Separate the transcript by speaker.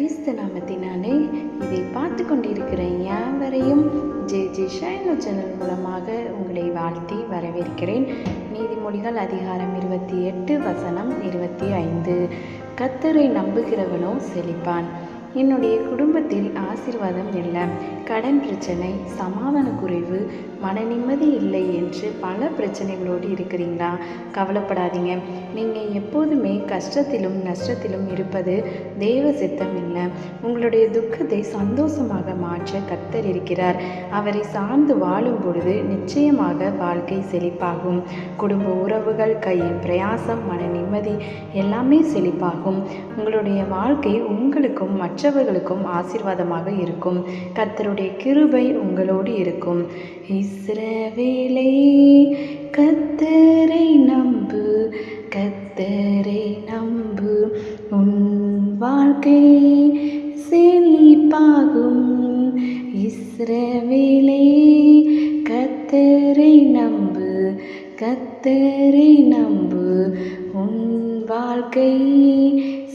Speaker 1: கிறிஸ்து நாமத்தினாலே இதை பார்த்து கொண்டிருக்கிற யாவரையும் ஜே ஜே ஷைனோ சேனல் மூலமாக உங்களை வாழ்த்தி வரவேற்கிறேன். நீதிமொழிகள் அதிகாரம் இருபத்தி எட்டு வசனம் இருபத்தி ஐந்து. கத்தரை நம்புகிறவனோ செழிப்பான். என்னுடைய குடும்பத்தில் ஆசீர்வாதம் இல்லை. கடன் பிரச்சனை சமாதான குறைவு மன நிம்மதி இல்லை என்று பல பிரச்சனைகளோடு இருக்கிறீங்களா? கவலைப்படாதீங்க. நீங்கள் எப்போதுமே கஷ்டத்திலும் நஷ்டத்திலும் இருப்பது தெய்வ சித்தம் இல்லை. உங்களுடைய துக்கத்தை சந்தோஷமாக மாற்ற கத்தர் இருக்கிறார். அவரை சார்ந்து வாழும் பொழுது நிச்சயமாக வாழ்க்கை செழிப்பாகும். குடும்ப உறவுகள் கையின் பிரயாசம் மன நிம்மதி எல்லாமே செழிப்பாகும். உங்களுடைய வாழ்க்கை உங்களுக்கும் மற்றவர்களுக்கும் ஆசீர்வாதமாக இருக்கும். கத்தருடைய கிருபை உங்களோடு இருக்கும். இஸ்ரவேலை கத்தரை நம்பு கத்தரை நம்பு. உன் வாழ்க்கை செழிப்பாகும். இஸ்ரவேலே கத்தரை நம்பு கத்தரை நம்பு. உன் வாழ்க்கை